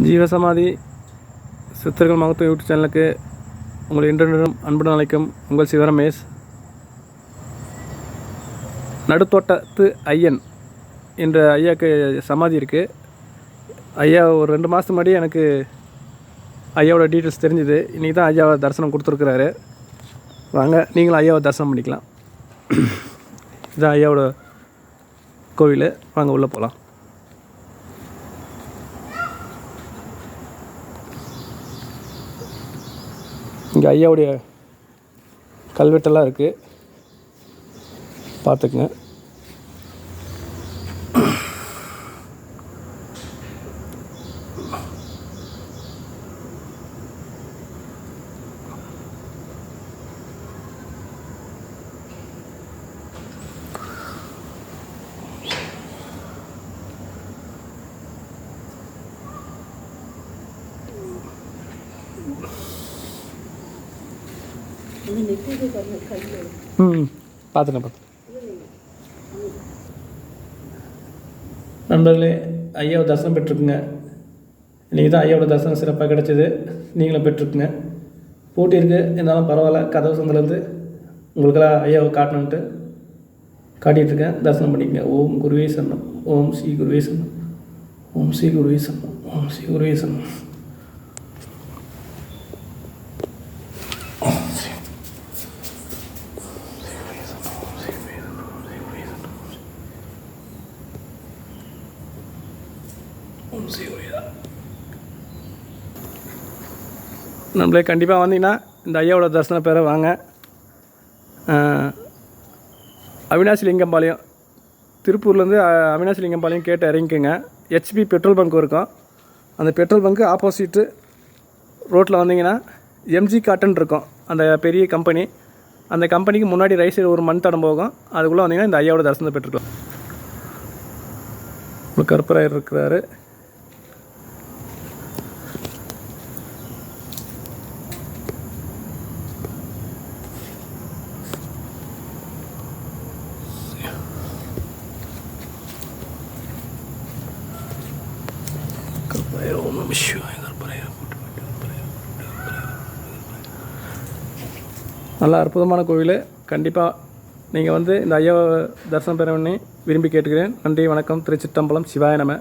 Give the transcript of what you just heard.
ஜீவசமாதி சித்தர்கள் மகத்துவ யூடியூப் சேனலுக்கு உங்கள் இன்றும் அன்புடன் அழைக்கும் உங்கள் சிவரமேஷ். நடுத்தோட்டத்து ஐயன் என்ற ஐயாவுக்கு சமாதி இருக்குது ஐயா ஒரு ரெண்டு மாதத்துக்கு முன்னாடி எனக்கு ஐயாவோட டீட்டெயில்ஸ் தெரிஞ்சுது. இன்றைக்கி தான் ஐயாவை தரிசனம் கொடுத்துருக்குறாரு. வாங்க நீங்களும் ஐயாவை தரிசனம் பண்ணிக்கலாம். இதுதான் ஐயாவோட கோவில். வாங்க உள்ளே போகலாம் இங்கே ஐயாவுடைய கல்வெட்டெல்லாம் இருக்குது பார்த்துக்குங்க. ம் பார்த்துட்டேன் நண்பர்களே ஐயாவை தரிசனம் பெற்றுக்குங்க. இன்றைக்கி தான் ஐயாவோட தரிசனம் சிறப்பாக கிடச்சிது. நீங்களும் பெற்றுக்குங்க. போட்டி இருக்குது இருந்தாலும் பரவாயில்ல கதவு சந்திலேருந்து உங்களுக்கெல்லாம் ஐயாவை காட்டணுன்ட்டு காட்டிகிட்ருக்கேன். தரிசனம் பண்ணிக்கங்க. ஓம் குருவே சன்னம் ஓம் ஸ்ரீ குருவே சன்னம் ஓம் ஸ்ரீ குருவே சன்னம் ஓம் ஸ்ரீ குருவே சன்னம் ஓம் சிவயா நம்மளே கண்டிப்பாக வந்தீங்கன்னா இந்த ஐயாவோட தரிசன பேரை வாங்க. அஹ், அவினாசி லிங்கம்பாளையம். திருப்பூர்லேருந்து அஹ், அவினாசி லிங்கம்பாளையம் கேட்டு இறங்கிக்கோங்க. ஹெச்பி பெட்ரோல் பங்க் இருக்கும். அந்த பெட்ரோல் பங்க்கு ஆப்போசிட்டு ரோட்டில் வந்தீங்கன்னா எம்ஜி காட்டன் இருக்கும். அந்த பெரிய கம்பெனி அந்த கம்பெனிக்கு முன்னாடி ரைட் சைடு ஒரு மண் தடம் போகும். அதுக்குள்ளே வந்தீங்கன்னா இந்த ஐயாவோட தரிசனத்தை பெற்றுக்கலாம். கருப்பராயர் இருக்கிறாரு. ஓம் நம நல்ல அற்புதமான கோவில். கண்டிப்பாக நீங்கள் வந்து இந்த ஐயாவை தரிசனம் பெற விரும்பி கேட்டுக்கிறேன். நன்றி வணக்கம். திருச்சிட்டம்பலம் சிவாய நம.